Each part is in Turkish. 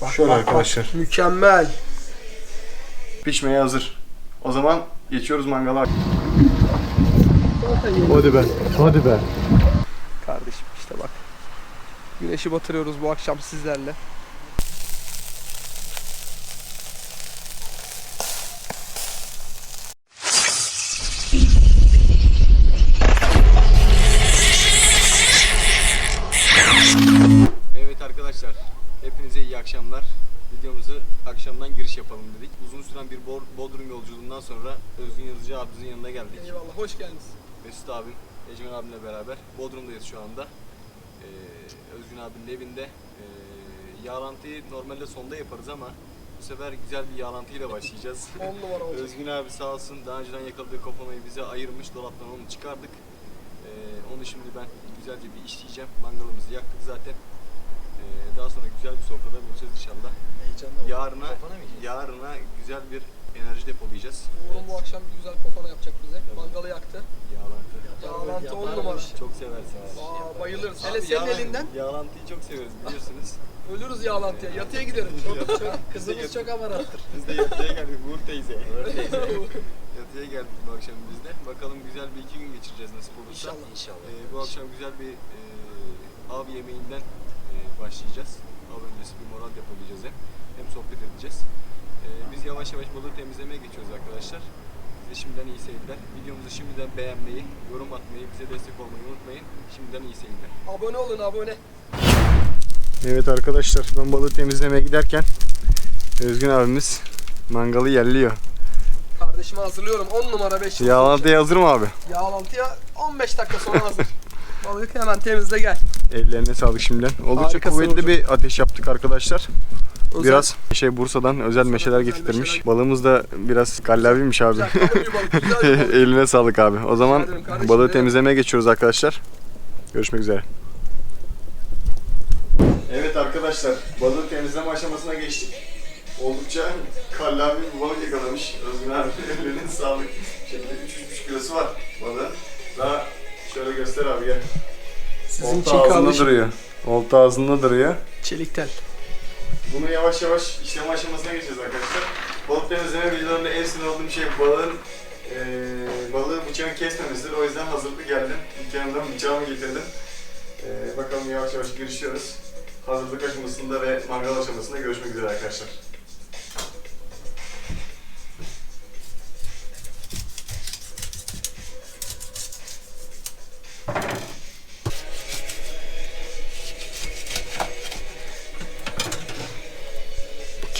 Bak, Şöyle bak, arkadaşlar. bak. Mükemmel. Pişmeye hazır. O zaman geçiyoruz mangala. Hadi be. Hadi be. Kardeşim işte bak. Güneşi batırıyoruz bu akşam sizlerle. Abim, Ecmen abimle beraber Bodrum'dayız şu anda. Ee, Özgün abinin evinde. Ee, yağlantıyı normalde sonda yaparız ama bu sefer güzel bir yağlantıyla başlayacağız. 10 numara olacak. Özgün abi sağ olsun daha önceden yakaladığı kopamayı bize ayırmış. Dolaptan onu çıkardık. Ee, onu şimdi ben güzelce bir işleyeceğim. Mangalımızı yaktık zaten. Ee, daha sonra güzel bir sofrada buluşacağız inşallah. Yarına, yarına güzel bir enerji depolayacağız. Uğur'un bu akşam bir güzel kofana yapacak bize. Mangalı yaktı. Yağlantı. Yağlantı 10 numara. Çok seversiniz. Aa, bayılırız. Hele senin elinden Yağlantıyı çok severiz biliyorsunuz. ölürüz yağlantıya. Yatıya giderim. Kızımız çok amarattır. Biz de yatıya geldik Uğur teyze. yatıya geldik bu akşam biz de. Bakalım güzel bir iki gün geçireceğiz nasip olursa. İnşallah. İnşallah. bu akşam güzel bir e, av yemeğinden e, başlayacağız. Av öncesi bir moral depolayacağız hem. Hem sohbet edeceğiz. E, biz yavaş yavaş balığı temizlemeye geçiyoruz arkadaşlar. Size şimdiden iyi seyirler. Videomuzu şimdiden beğenmeyi, yorum atmayı, bize destek olmayı unutmayın. Şimdiden iyi seyirler. Abone olun abone. Evet arkadaşlar ben balığı temizlemeye giderken Özgün abimiz mangalı yerliyor. Kardeşime hazırlıyorum. 10 numara 5 Yağlantıya hazır mı abi? Yağlantıya 15 dakika sonra hazır. Balık hemen temizle gel. Ellerine sağlık şimdiden. Oldukça Harikasın kuvvetli hocam. bir ateş yaptık arkadaşlar. Özel- Biraz şey Bursa'dan özel meşeler getirtirmiş. meşeler. Balığımız da biraz gallaviymiş abi. Eline sağlık abi. O zaman balığı temizlemeye geçiyoruz arkadaşlar. Görüşmek üzere. Evet arkadaşlar, balığı temizleme aşamasına geçtik. Oldukça kallavi bir balık yakalamış. Özgün abi ellerine sağlık. Şekilde 3-3,5 kilosu var balığın. Daha şöyle göster abi gel. Sizin Olta için ağzında kardeşim. duruyor. Olta ağzında duruyor. Çelik tel. Bunu yavaş yavaş işleme aşamasına geçeceğiz arkadaşlar. Balık temizleme videolarında en sinir olduğum şey balığın eee balığı bıçağın kesmemesidir. O yüzden hazırlıklı geldim. İlk yanımdan bıçağımı getirdim. Eee bakalım yavaş yavaş girişiyoruz. Hazırlık aşamasında ve mangal aşamasında görüşmek üzere arkadaşlar.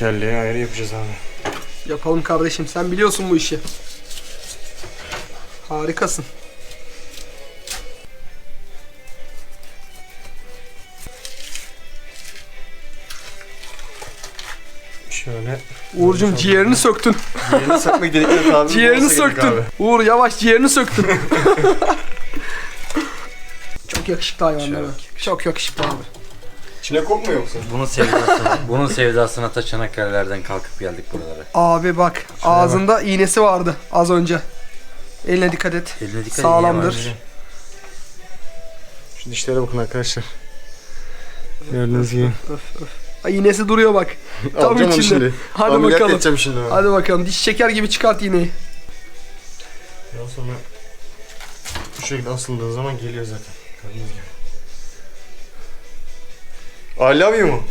Kelleyi ayrı yapacağız abi. Yapalım kardeşim. Sen biliyorsun bu işi. Harikasın. Şöyle. Uğur'cum ciğerini söktün. Ciğerini sökmek dedikleri tabi. Ciğerini söktün. Uğur yavaş ciğerini söktün. Çok yakışıklı hayvan değil mi? Çok yakışıklı abi. İçine kokmuyor yoksa? Bunun sevdasına, bunun sevdasına ta Çanakkale'lerden kalkıp geldik buralara. Abi bak ağzında iğnesi vardı az önce. Eline dikkat et. Eline dikkat Sağlamdır. Şu dişlere bakın arkadaşlar. Gördüğünüz gibi. Öf öf. Ay, iğnesi duruyor bak. Tam içinde. şimdi. Hadi Ameliyat bakalım. edeceğim şimdi onu. Hadi bakalım diş çeker gibi çıkart iğneyi. Daha sonra bu şekilde asıldığı zaman geliyor zaten. Gördüğünüz gibi. I love you mu?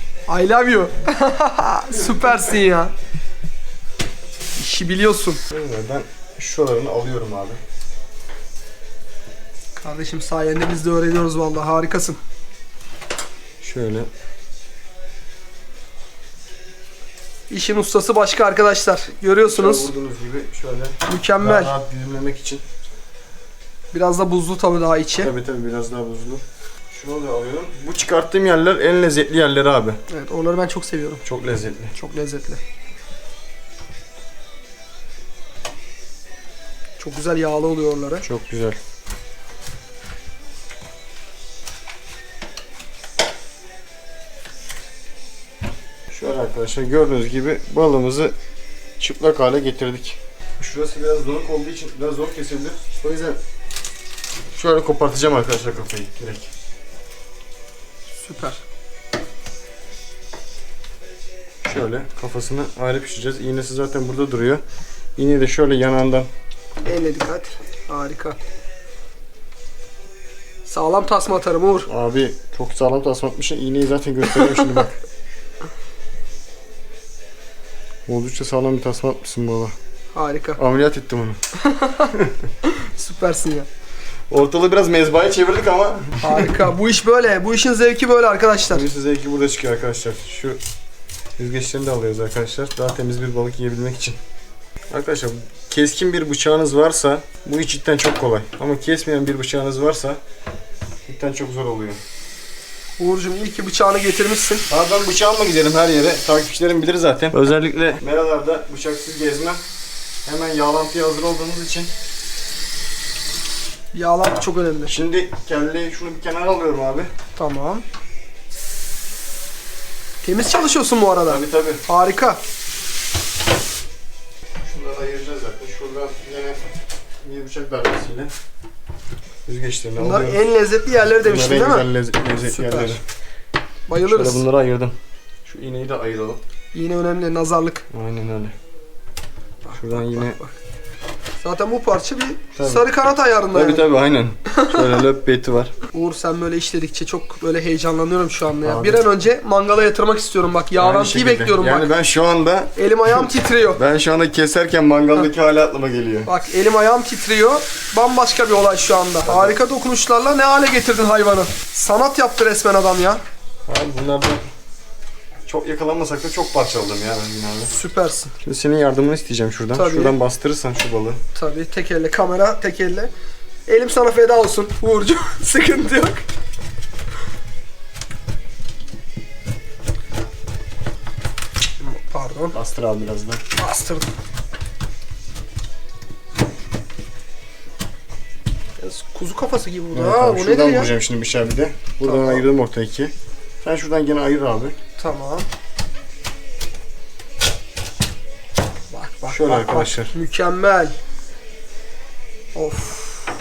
I love you. Süpersin ya. İşi biliyorsun. Ben şuralarını alıyorum abi. Kardeşim sayende biz de öğreniyoruz vallahi harikasın. Şöyle. İşin ustası başka arkadaşlar. Görüyorsunuz. Şöyle vurduğunuz gibi şöyle daha Mükemmel. rahat dilimlemek için. Biraz da buzlu tabii daha içi. Tabii tabii biraz daha buzlu. Şunu da alıyorum. Bu çıkarttığım yerler en lezzetli yerleri abi. Evet onları ben çok seviyorum. Çok lezzetli. Çok lezzetli. Çok güzel yağlı oluyor onları. Çok güzel. Şöyle arkadaşlar gördüğünüz gibi balığımızı çıplak hale getirdik. Şurası biraz donuk olduğu için biraz zor kesebilir. O yüzden şöyle kopartacağım arkadaşlar kafayı direkt. Süper. Şöyle kafasını ayrı pişireceğiz. İğnesi zaten burada duruyor. İğneyi de şöyle yanağından Elle dikkat. Harika. Sağlam tasma atarım Uğur. Abi çok sağlam tasma atmışsın. İğneyi zaten gösteriyorum şimdi bak. Oldukça sağlam bir tasma atmışsın baba. Harika. Ameliyat ettim onu. Süpersin ya. Ortalığı biraz mezbahaya çevirdik ama Harika. bu iş böyle. Bu işin zevki böyle arkadaşlar. Bugün size iki burada çıkıyor arkadaşlar. Şu yüzgeçlerini de alıyoruz arkadaşlar. Daha temiz bir balık yiyebilmek için. Arkadaşlar keskin bir bıçağınız varsa bu iş cidden çok kolay. Ama kesmeyen bir bıçağınız varsa cidden çok zor oluyor. Uğur'cum iyi ki bıçağını getirmişsin. Abi ben bıçağımla giderim her yere. Takipçilerim bilir zaten. Özellikle meralarda bıçaksız gezmem. Hemen yağlantıya hazır olduğumuz için. Yağlantı çok önemli. Şimdi kelleyi şunu bir kenara alıyorum abi. Tamam. Temiz çalışıyorsun bu arada. Tabi tabi. Harika. Şunları ayıracağız zaten. Şuradan yine bir bıçak darbesiyle yüzgeçlerini Bunlar en lezzetli yerleri demiştin Bunlar değil en mi? güzel lezzet, lezzetli Süper. yerleri. Bayılırız. Şöyle bunları ayırdım. Şu iğneyi de ayıralım. Yine önemli nazarlık. Aynen öyle. Şuradan yine... Bak. Zaten bu parça bir Tabii. sarı kanat ayarında Tabi yani. tabi aynen. Şöyle löp beti var. Uğur sen böyle işledikçe çok böyle heyecanlanıyorum şu anda ya. Abi. Bir an önce mangala yatırmak istiyorum bak. Yağlantıyı şekilde. bekliyorum Yani bak. ben şu anda Elim ayağım titriyor. ben şu anda keserken mangaldaki hali aklıma geliyor. Bak elim ayağım titriyor. Bambaşka bir olay şu anda. Harika dokunuşlarla ne hale getirdin hayvanı. Sanat yaptı resmen adam ya. Abi bunlardan çok yakalanmasak da çok parçaladım ya ben abi. Süpersin. Şimdi senin yardımını isteyeceğim şuradan. Tabii. Şuradan bastırırsan şu balığı. Tabii tek elle kamera tek elle. Elim sana feda olsun Uğurcu. Sıkıntı yok. Pardon. Bastır abi biraz da. Bastırdım. Biraz kuzu kafası gibi bu da. Evet ha, bu şuradan nedir ya? vuracağım şimdi bıçağı bir de. Buradan Tamam. ayırdım ortaya iki. Sen şuradan gene ayır abi. Tamam. Bak bak Şöyle bak, arkadaşlar. Bak. Mükemmel. Of.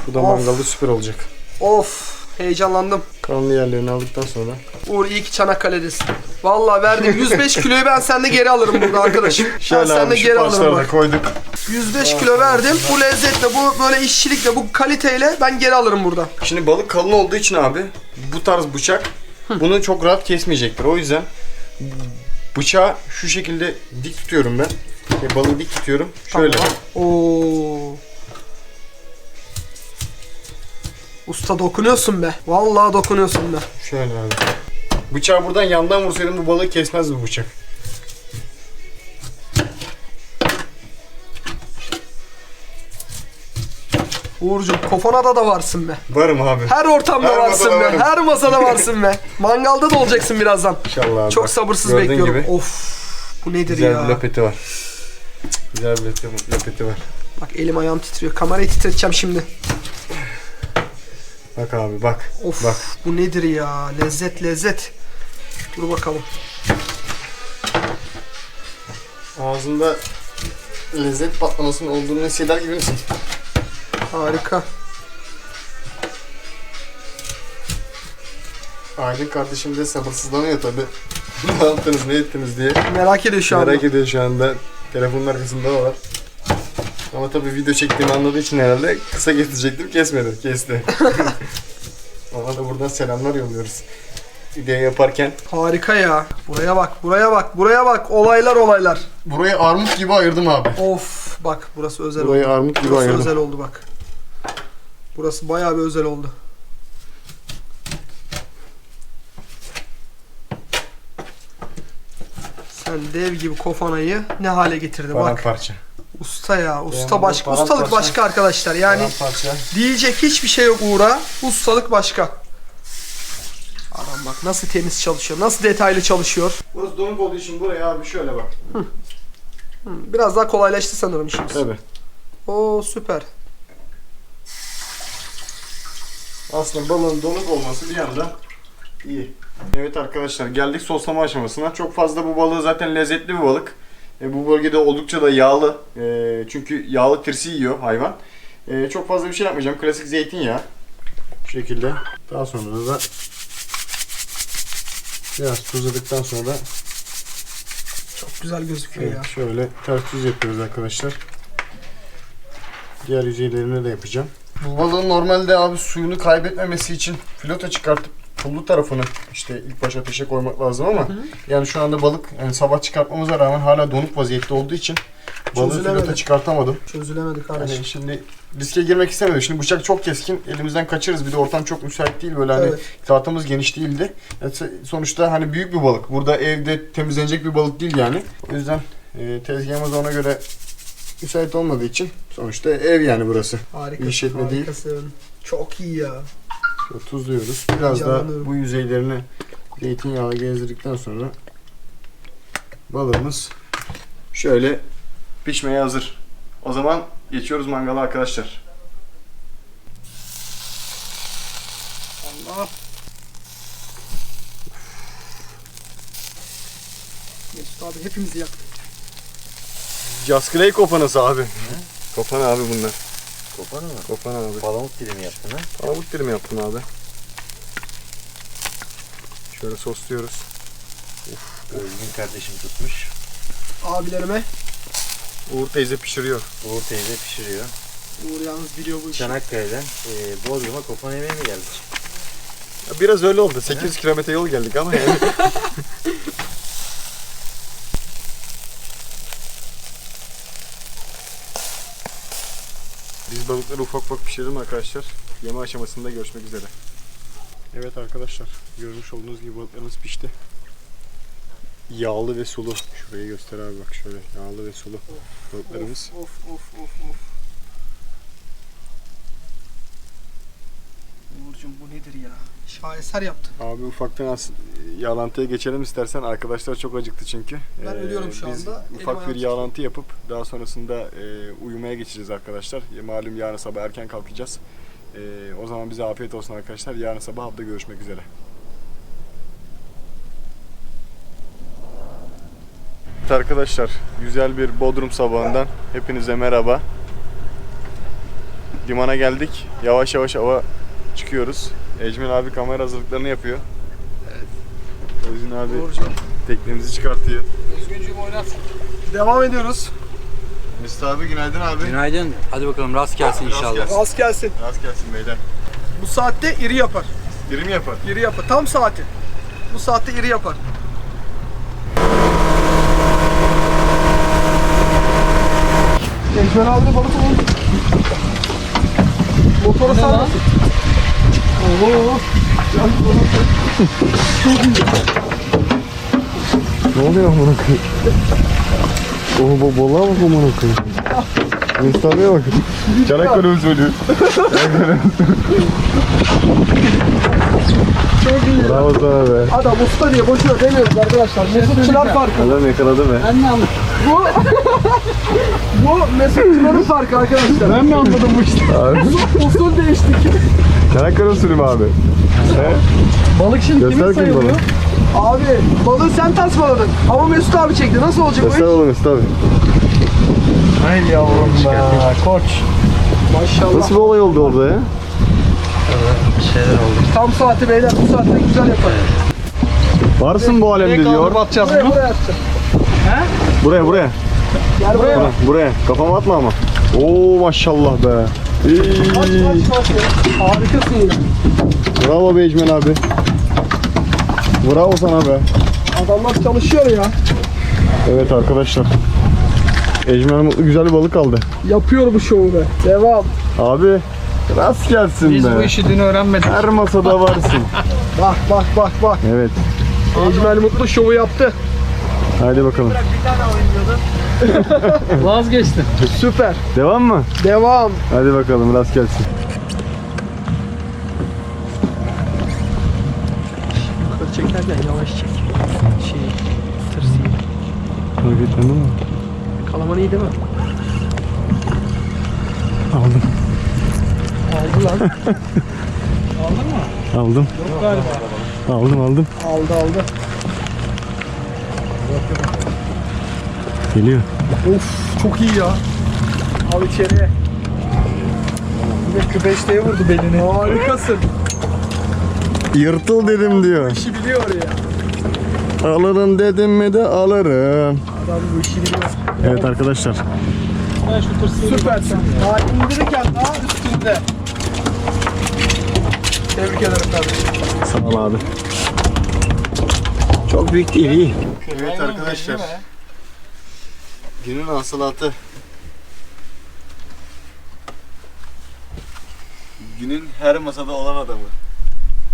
Bu da Of. mangalda süper olacak. Of. Heyecanlandım. Kanlı yerlerini aldıktan sonra. Uğur iyi ki Çanakkale'desin. Vallahi verdim 105 kiloyu ben sende geri alırım burada arkadaşım. Ben Şöyle sende abi şu geri alırım bak. koyduk. 105 kilo verdim. Bu lezzetle, bu böyle işçilikle, bu kaliteyle ben geri alırım burada. Şimdi balık kalın olduğu için abi bu tarz bıçak bunu çok rahat kesmeyecektir. O yüzden bıçağı şu şekilde dik tutuyorum ben. Ve balığı dik tutuyorum. Şöyle. Tamam. Oo. Usta dokunuyorsun be. Vallahi dokunuyorsun be. Şöyle abi. Bıçağı buradan yandan vursaydım bu balığı kesmez bu bıçak. Uğurcuğum kofonada da varsın be. Varım abi. Her ortamda Her varsın masada be. varım. Her masada varsın be. Mangalda da olacaksın birazdan. İnşallah abi. Çok sabırsız gördüğün bekliyorum. Gibi Of. Bu nedir güzel ya? bir löpeti var. Güzel bir löpeti, löpeti var. Bak elim ayağım titriyor. Kamerayı titreteceğim şimdi. Bak abi bak. Of. Bak. Bu nedir ya? Lezzet lezzet. Dur bakalım. Ağzında lezzet patlamasının olduğunu hisseder gibi misin? Harika. Aydın kardeşim de sabırsızlanıyor tabi. ne yaptınız ne ettiniz diye. Merak ediyor şu anda. Merak ediyor şu anda. Telefonun arkasında var. Ama tabii video çektiğimi anladığı için herhalde kısa kesecektim. Kesmedi. Kesti. Ona da buradan selamlar yolluyoruz. Video yaparken. Harika ya. Buraya bak, buraya bak, buraya bak. Olaylar olaylar. Burayı armut gibi ayırdım abi. Of bak burası özel Burayı oldu. armut gibi Burası ayırdım. özel oldu bak. Burası bayağı bir özel oldu. Sen dev gibi kofanayı ne hale getirdin bak. Paramparça. Usta ya. Usta Benim başka. paramparça. Ustalık başka arkadaşlar. Yani diyecek hiçbir şey yok Uğur'a. Ustalık başka. Adam bak nasıl temiz çalışıyor. Nasıl detaylı çalışıyor. Burası donuk olduğu için buraya abi şöyle bak. Hı, Biraz daha kolaylaştı sanırım işimiz. Tabi. Oo süper. Aslında balığın donuk olması bir yandan iyi. Evet arkadaşlar geldik soslama aşamasına. Çok fazla bu balığı zaten lezzetli bir balık. E, bu bölgede oldukça da yağlı. E, çünkü yağlı tirsi yiyor hayvan. E, çok fazla bir şey yapmayacağım. Klasik zeytinyağı. Bu şekilde. Daha sonra da biraz tuzladıktan sonra Çok güzel gözüküyor ya. Evet, şöyle ters düz yapıyoruz arkadaşlar. Diğer yüzeylerine de yapacağım. Bu balığın normalde abi suyunu kaybetmemesi için filota çıkartıp pullu tarafını işte ilk başa ateşe koymak lazım ama yani şu anda balık yani sabah çıkartmamıza rağmen hala donuk vaziyette olduğu için balığı Çözülemedi. filota çıkartamadım. Çözülemedi kardeşim. Hani şimdi riske girmek istemedim. Şimdi bıçak çok keskin. Elimizden kaçırırız. Bir de ortam çok müsait değil. Böyle hani Evet. tahtamız geniş değildi. Yani se- sonuçta hani büyük bir balık. Burada evde temizlenecek bir balık değil yani. O yüzden e, tezgahımız ona göre müsait olmadığı için sonuçta ev yani burası. Harikasın. işletme değil. harikasın. Çok iyi ya. Şöyle tuzluyoruz. Biraz da bu yüzeylerini zeytinyağla gezdirdikten sonra balığımız şöyle pişmeye hazır. O zaman geçiyoruz mangala arkadaşlar. Allah. Mesut abi hepimizi yaktı. Just Clay kopanası abi. Kopan abi bunlar. Kopanı mı? Kopan abi. Palamut dilimi yaptın ha? Palamut dilimi yaptım abi. Şöyle sosluyoruz. Özgün kardeşim tutmuş. Abilerime Uğur teyze pişiriyor. Uğur teyze pişiriyor. Uğur yalnız biliyor bu işi. Çanakkale'den e, Bodrum'a kopan yemeğe mi geldik? Ya biraz öyle oldu. 800 kilometre yol geldik ama yani. Biz balıkları ufak ufak pişirelim arkadaşlar. Yeme aşamasında görüşmek üzere. Evet arkadaşlar, görmüş olduğunuz gibi balıklarımız pişti. Yağlı ve sulu. Şurayı göster abi bak şöyle. Yağlı ve sulu balıklarımız. Of of of of of. Uğurcuğum bu nedir ya? Şaheser yaptın. Abi ufaktan as yağlantıya geçelim istersen. Arkadaşlar çok acıktı çünkü. Ben ölüyorum şu biz anda. Elim ufak ayağım bir yağlantı yapıp daha sonrasında e, uyumaya geçeceğiz arkadaşlar. E, malum yarın sabah erken kalkacağız. E, o zaman bize afiyet olsun arkadaşlar. Yarın sabah hafta görüşmek üzere. Evet arkadaşlar, güzel bir Bodrum sabahından hepinize merhaba. Limana geldik. Yavaş yavaş hava çıkıyoruz. Ecmil abi kamera hazırlıklarını yapıyor. Özgün abi Uğurcuğum. teknemizi çıkartıyor. Özgüncüğüm oynat. Devam ediyoruz. Mesut abi günaydın abi. Günaydın. Hadi bakalım rast gelsin Rast inşallah. gelsin. Rast gelsin. Rast gelsin beyler. Bu saatte iri yapar. Biri mi yapar? İri yapar. Tam saati. Bu saatte iri yapar. Ejmer abi de balık oldu. Motoru sarmasın. Oo. Ne oluyor amına koyayım? Oha bu balığa bak amına koyayım. Mesut abiye bak. Çanakkale söylüyor. Çok iyi. Bravo sana be. Adam usta diye boşuna demiyoruz arkadaşlar. Mesutçular farkı. Adam yakaladı be. Bu bu Mesutçuların farkı arkadaşlar. Ben mi anladım bu işte? Usul değiştik. Çanakkale usulü mü abi? He? Balık şimdi Göster kimin sayılıyor? Abi balığı sen tasmaladın. Ama Mesut abi çekti. Nasıl olacak bu Göster iş? oğlum Mesut abi. Haydi yavrum be. Koç. Maşallah. Nasıl bir olay oldu orada ya? Bir şeyler oldu. Tam saati beyler. Bu saatte güzel yapar. Varsın bu alemde diyor. atacağız buraya, buraya atacağız. Buraya buraya. Gel buraya. Buraya, buraya. Kafama atma ama. Oo maşallah be. İyi. Aç aç aç. ya. Harikasın ya. Bravo be Ecmen abi. Bravo sana be. Adamlar çalışıyor ya. Evet arkadaşlar. Ecmen Mutlu güzel bir balık aldı. Yapıyor bu şovu be. Devam. Abi rast gelsin Biz be. bu işi dün öğrenmedik. Her masada varsın. Bak bak bak bak. evet. Ecmel Mutlu şovu yaptı. Haydi bakalım. Vazgeçtim. Süper. Devam mı? Devam. Hadi bakalım rast gelsin. Yukarı çekerken yavaş çek. Şey, tırsayım. Hareketlendi mi? Kalaman iyi değil mi? Aldım. Aldı lan. Aldım. Aldım aldım. aldı aldı. Geliyor. Of çok iyi ya. Al içeriye. Yine küpeşteye vurdu belini. Harikasın. Yırtıl dedim diyor. İşi biliyor ya. Alırım dedim mi de alırım. Adam bu işini biliyor. Evet arkadaşlar. Ben şu tırsıyı Süpersin. Daha indirirken daha üstünde. Tebrik ederim kardeşim. Sağ ol abi. Çok büyük değil iyi. Evet arkadaşlar. Günün hasılatı. Günün her masada olan adamı.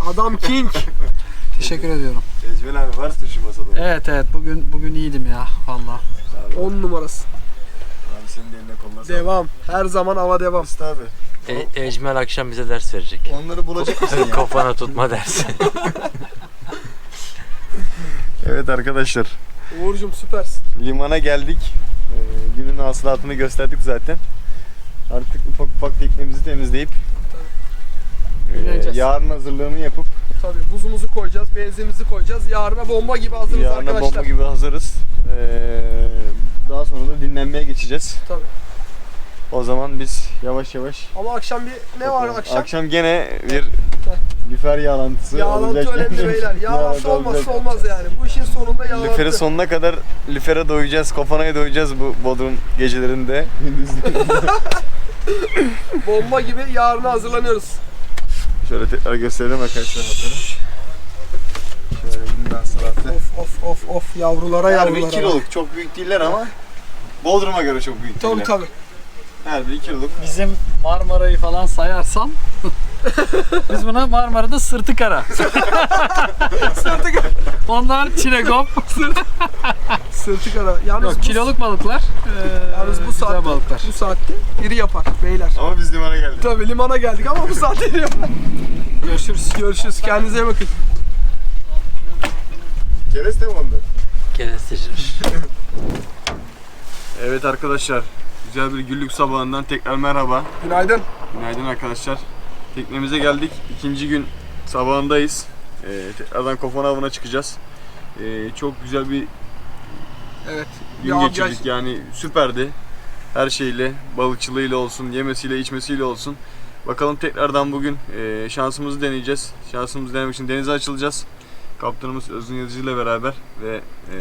Adam king. Teşekkür ediyorum. Ecmen abi varsın şu masada. Evet evet bugün bugün iyiydim ya valla. 10 numarası. Abi senin de eline koluna sağlık. Devam. Her zaman hava devam. Mesut abi. E, Ecmel akşam bize ders verecek. Onları bulacak mısın ya? Kafana tutma dersi. Evet arkadaşlar. Uğur'cum süpersin. Limana geldik. Ee, günün hasılatını gösterdik zaten. Artık ufak ufak teknemizi temizleyip Dinleneceğiz. yarın hazırlığını yapıp Tabii buzumuzu koyacağız, benzinimizi koyacağız. Yarına bomba gibi hazırız yarına arkadaşlar. bomba gibi hazırız. Ee, daha sonra da dinlenmeye geçeceğiz. Tabii. O zaman biz yavaş yavaş Ama akşam bir ne var akşam? Akşam gene bir lüfer yağlantısı Yağlantı olacak. önemli beyler. Yağlantı olmazsa olmaz yani. Bu işin sonunda yağlantı. Lüferi sonuna kadar lüfere doyacağız, kofanaya doyacağız bu Bodrum gecelerinde. Bomba gibi yarına hazırlanıyoruz. Şöyle tekrar gösterelim arkadaşlar. Şöyle bundan salatı. Of of of of yavrulara yavrulara. bir kiloluk. Çok büyük değiller ama Bodrum'a göre çok büyük Tabii değiller. tabii. Her biri kiloluk. Bizim Marmara'yı falan sayarsam biz buna Marmara'da sırtı kara. Sırtı kara. Onlar çinekop. Sırtı kara. Yalnız Yok bu, kiloluk balıklar. Ee, yalnız bu saatte, balıklar. bu saatte iri yapar beyler. Ama biz limana geldik. Tabii limana geldik ama bu saatte iri yapar. Görüşürüz. Görüşürüz. Kendinize iyi bakın. Kereste mi onda? Kerestecidir. Evet arkadaşlar. Güzel bir güllük sabahından tekrar merhaba. Günaydın. Günaydın arkadaşlar. Teknemize geldik. İkinci gün sabahındayız. Ee, tekrardan Kofan avına çıkacağız. Ee, çok güzel bir Evet. gün Ya, geçirdik. ya- Yani süperdi. Her şeyle, balıkçılığıyla olsun, yemesiyle, içmesiyle olsun. Bakalım tekrardan bugün e, şansımızı deneyeceğiz. Şansımızı denemek için denize açılacağız. Kaptanımız Özgün Yazıcı ile beraber ve e,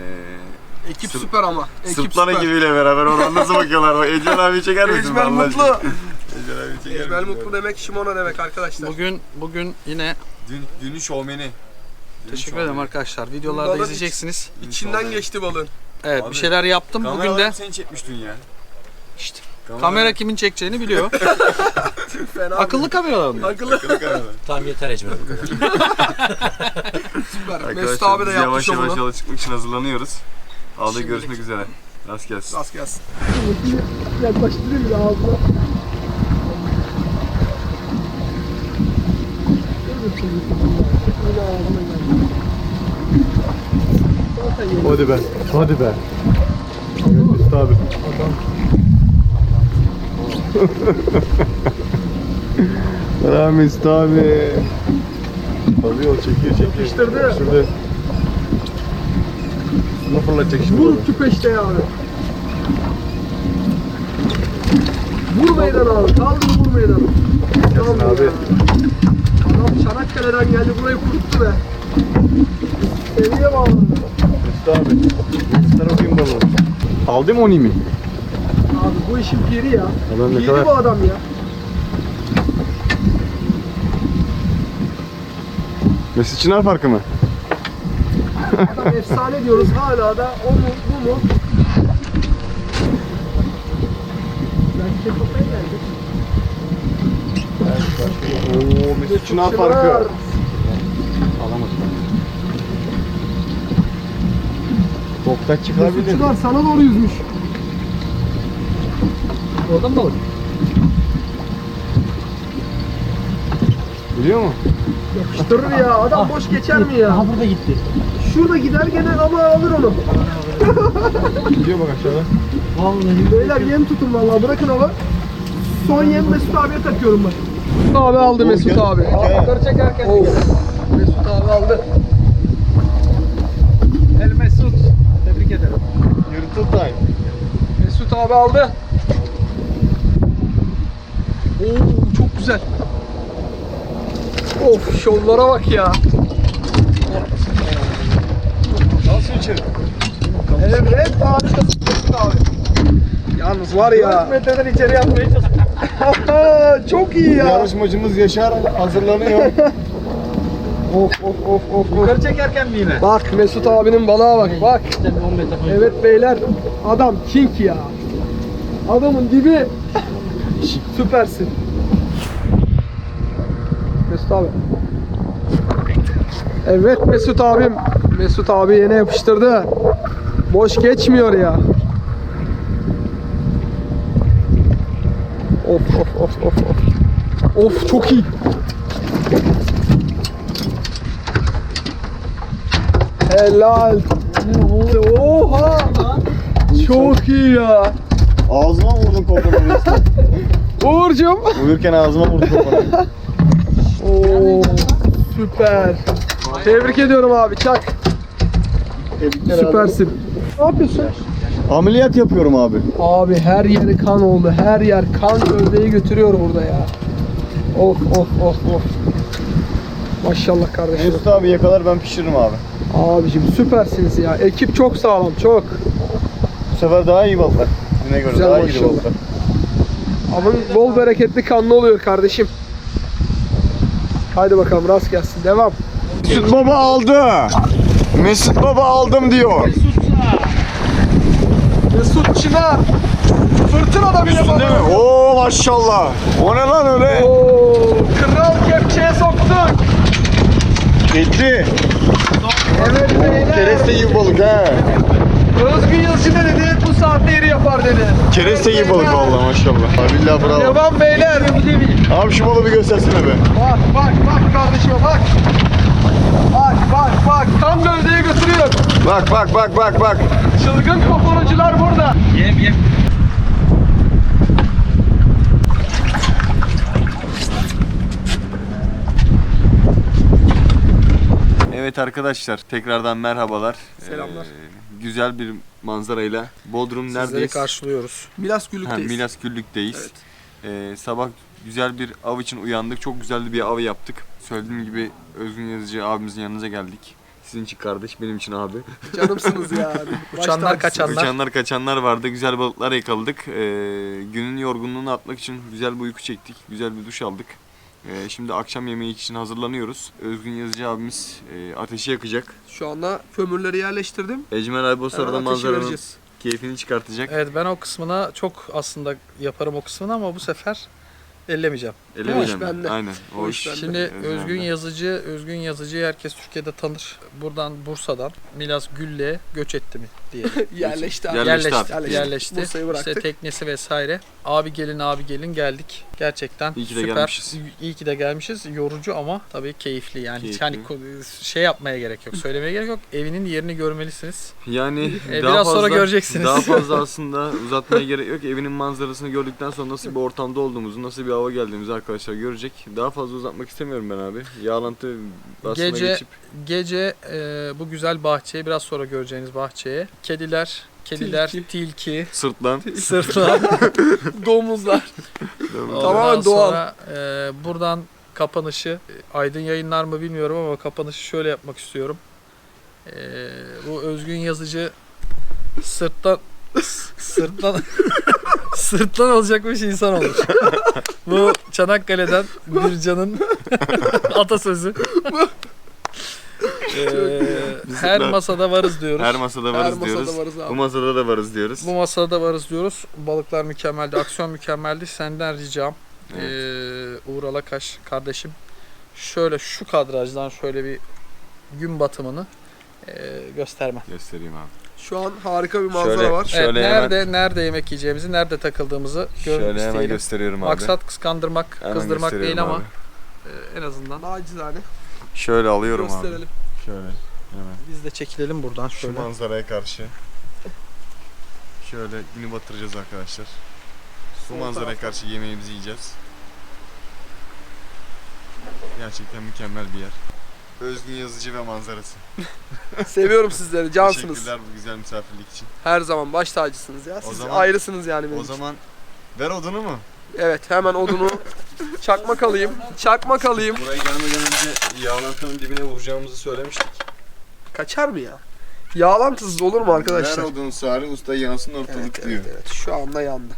Ekip Sır- süper ama. Ekip Sırtlan süper. ekibiyle beraber oradan nasıl bakıyorlar? Bak, Ecel abi çeker misin? Allah Mutlu. Ecel abi çeker misin? Mutlu demek Şimona demek arkadaşlar. Bugün bugün yine Dün, dünün şovmeni. Teşekkür ederim arkadaşlar. Videolarda Bunlardan izleyeceksiniz. Dünün İçinden şovmeni. geçti balığın. Evet Abi, bir şeyler yaptım. Bugün Kameralar de seni çekmiş dün ya. işte Kamera- kamera kimin çekeceğini biliyor. Fena. Akıllı kameralar mı? Akıllı. Akıllı kamera. Tamam yeter kadar. Süper. Mesut abi de yaptı yavaş yavaş yola çıkmak için hazırlanıyoruz. Aldı Şimdilik. görüşmek üzere. Rast gelsin. Rast gelsin. Yaklaştırayım bir ağzına. Hadi be. Hadi be. Üstü abi. Selam Üstü abi. Alıyor çekiyor çekiyor. Yapıştırdı. Yapıştırdı. Bunu fırlatacak şimdi. Vur küpeşte ya abi. Vur meydan abi. Kaldır vur meydanı. Tamam abi. ya. Adam Çanakkale'den geldi burayı kuruttu be. Seviye bağladı. Üstü abi. Göster bakayım balığı. Aldı mı onu mi? Abi bu işin piri ya. Adam ne Piri kadar- bu adam ya. Mesut Çınar farkı mı? Adam efsane diyoruz hala da o mu bu mu? Belki de kafaya geldi. Oo Mesut Çınar Çınar. farkı. Alamadım. Toptan Mesut çıkabilir. Çınar sana doğru yüzmüş. Orada mı balık? Biliyor mu? Yapıştırır ya. Adam boş geçer mi ya? Aha burada gitti. Şurada gider gene ama alır onu. Gidiyor bak aşağıda. Vallahi Beyler yem tutun vallahi bırakın onu. Son yem Mesut abiye takıyorum ben. Mesut abi aldı Mesut abi. Yukarı çekerken Of. Mesut abi aldı. El Mesut. Tebrik ederim. Yırtıl time. Mesut abi aldı. Oo çok güzel. Of şovlara bak ya. İçeri. Evet harikasın Mesut abi. Yalnız var ya. metreden içeri atmaya çalışıyorum. Çok iyi ya. Yarışmacımız Yaşar hazırlanıyor. Of of of of. of. Yukarı çekerken mi yine? Bak Mesut abinin balığa bak bak. Evet beyler adam king ya. Adamın dibi. Süpersin. Mesut abi. Evet Mesut abim. Mesut abi yine yapıştırdı. Boş geçmiyor ya. Of of of of of. Of çok iyi. Helal. Oha. Çok iyi ya. Ağzıma vurdun kopunu. Uğur'cum. Uyurken ağzıma vurdun kopunu. Oo, süper. Tebrik ediyorum abi çak. Tebrikler abi. Süpersin. Ne yapıyorsun? Ameliyat yapıyorum abi. Abi her yeri kan oldu. Her yer kan gövdeyi götürüyor burada ya. Of of of of. Maşallah kardeşim. Mesut abi yakalar ben pişiririm abi. Abicim süpersiniz ya. Ekip çok sağlam çok. Bu sefer daha iyi balıklar. Düne göre Güzel daha iyi maşallah. balıklar. Ama bol bereketli kanlı oluyor kardeşim. Haydi bakalım rast gelsin. Devam. Mesut baba aldı. Mesut baba aldım diyor. Mesut Çınar. Fırtına da bile Değil mi? Oo maşallah. O ne lan öyle? Oo, kral kepçeye soktuk. Gitti. Evet beyler. Kereste gibi balık ha. Özgün Yılcı ne dedi? Bu saatte yeri yapar dedi. Kereste gibi balık vallahi maşallah. Abi billahi bravo. Devam beyler. Abi şu balığı bir göstersene be. Bak bak bak kardeşime bak. Bak bak bak. Tam gövdeye götürüyor. Bak bak bak bak bak. Çılgın koporucular burada. Yem yem. Evet arkadaşlar tekrardan merhabalar. Selamlar. Ee, güzel bir manzarayla Bodrum neredeyiz? karşılıyoruz. Milas Ha, Gülük'teyiz. Milas Güllük'teyiz. Ee, sabah güzel bir av için uyandık. Çok güzel bir av yaptık. Söylediğim gibi Özgün Yazıcı abimizin yanınıza geldik. Sizin için kardeş, benim için abi. Canımsınız yani. Uçanlar kaçanlar. Uçanlar kaçanlar vardı. Güzel balıklar yakaladık. Ee, günün yorgunluğunu atmak için güzel bir uyku çektik. Güzel bir duş aldık. Ee, şimdi akşam yemeği için hazırlanıyoruz. Özgün Yazıcı abimiz e, ateşi yakacak. Şu anda kömürleri yerleştirdim. Ecmer abi o sırada Hemen ateşi manzaranın vereceğiz. keyfini çıkartacak. Evet ben o kısmına çok aslında yaparım o kısmını ama bu sefer ellemeyeceğim. Elemeyeceğim. O iş bende. Aynen. O, O iş. iş bende. Şimdi Özgün Özgün. Yazıcı, Özgün Yazıcı'yı herkes Türkiye'de tanır. Buradan Bursa'dan Milas Güllü'ye göç etti mi diye. Yerleşti abi. Yerleşti yerleşti, yerleşti. Yerleşti. Bursa'yı İşte bıraktık. teknesi vesaire. Abi gelin abi gelin geldik. Gerçekten İyi ki de süper. gelmişiz. İyi ki de gelmişiz. Yorucu ama tabii keyifli yani. Hiç Keyifli. hani ko- şey yapmaya gerek yok. Söylemeye gerek yok. Evinin yerini görmelisiniz. Yani E, daha biraz sonra fazla, göreceksiniz. Daha fazla aslında uzatmaya gerek yok. Evinin manzarasını gördükten sonra nasıl bir ortamda olduğumuzu, nasıl bir hava geldiğimizi arkadaşlar görecek. Daha fazla uzatmak istemiyorum ben abi. Yağlantı basına Gece geçip gece e, bu güzel bahçeye biraz sonra göreceğiniz bahçeye kediler, kediler, Tilki. tilki, sırtlan. sırtlan. Domuzlar. Tamamen doğal. sonra, e, buradan kapanışı Aydın yayınlar mı bilmiyorum ama kapanışı şöyle yapmak istiyorum. E, bu Özgün Yazıcı sırttan sırtlan sırtlan olacakmış insan olur. bu Çanakkale'den bir canın atasözü. E, her masada varız diyoruz. Her masada Her varız masada diyoruz. varız abi. Bu masada da varız diyoruz. Bu masada varız diyoruz. Balıklar mükemmeldi, aksiyon mükemmeldi. Senden ricam Evet. ee, Uğur Alakaş kardeşim şöyle şu kadrajdan şöyle bir gün batımını ee, gösterme. Göstereyim abi. Şu an harika bir manzara Şöyle- var. Şöyle evet, hemen- nerede nerede yemek yiyeceğimizi, nerede takıldığımızı görmek Şöyle hemen isteyelim. gösteriyorum abi. Maksat kıskandırmak, Hemen kızdırmak değil gösteriyorum ama abi. ee, en azından Nacizane. Şöyle alıyorum abi. Gösterelim. Şöyle. Hemen. biz de çekilelim buradan Şu şöyle. manzaraya karşı. Şöyle günü batıracağız arkadaşlar. Bu manzaraya karşı yemeğimizi yiyeceğiz. Gerçekten mükemmel bir yer. Özgün yazıcı ve manzarası. Seviyorum sizleri. Cansınız. Teşekkürler bu güzel misafirlik için. Her zaman baş tacısınız ya. Siz zaman- ayrısınız yani benim O için. zaman ver odunu mu? Evet hemen odunu çakmak alayım. Çakmak alayım. Buraya gelmeden önce yağlantının dibine vuracağımızı söylemiştik. Kaçar mı ya? Yağlantısız olur mu Ver arkadaşlar? odun sarı usta yansın ortalık Evet, diyor. evet, evet. Şu anda yandı.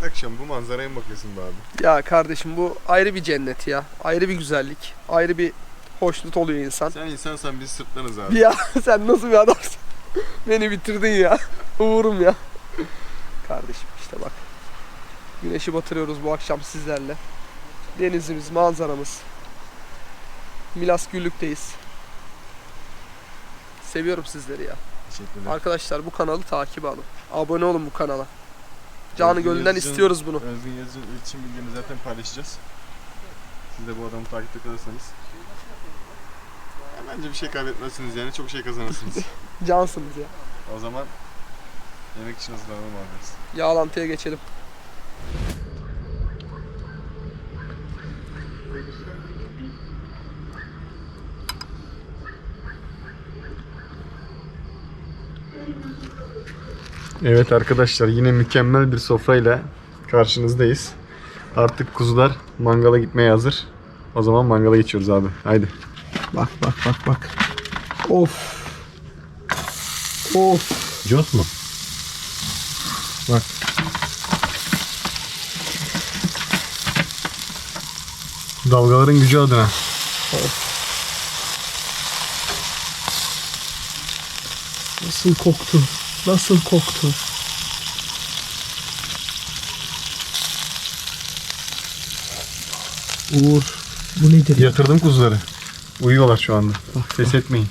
Her akşam bu manzaraya mı bakıyorsun be abi? Ya kardeşim bu ayrı bir cennet ya. Ayrı bir güzellik. Ayrı bir hoşnut oluyor insan. Sen insansan biz sırtlanız abi. Ya sen nasıl bir adamsın? Beni bitirdin ya. Uğurum ya. Kardeşim işte bak. Güneşi batırıyoruz bu akşam sizlerle. Denizimiz, manzaramız. Milas Güllük'teyiz. Seviyorum sizleri ya. Teşekkürler. Arkadaşlar bu kanalı takip alın. Abone olun bu kanala. Canı Özgür gönülden Yazıcı'nın- istiyoruz bunu. Özgün Yazıcı'nın iletişim bilgilerini zaten paylaşacağız. Siz de bu adamı takipte kalırsanız. Ya bence bir şey kaybetmezsiniz yani çok şey kazanırsınız. Cansınız ya. o zaman yemek için hazırlanalım abi. Yağlantıya geçelim. Evet arkadaşlar yine mükemmel bir sofrayla karşınızdayız. Artık kuzular mangala gitmeye hazır. O zaman mangala geçiyoruz abi. Haydi. Bak bak bak bak. Of. Of. Jos mu? Bak. Dalgaların gücü adına. Nasıl koktu? Nasıl koktu? Uğur. Bu nedir? Yatırdım kuzuları. Uyuyorlar şu anda. Ses etmeyin.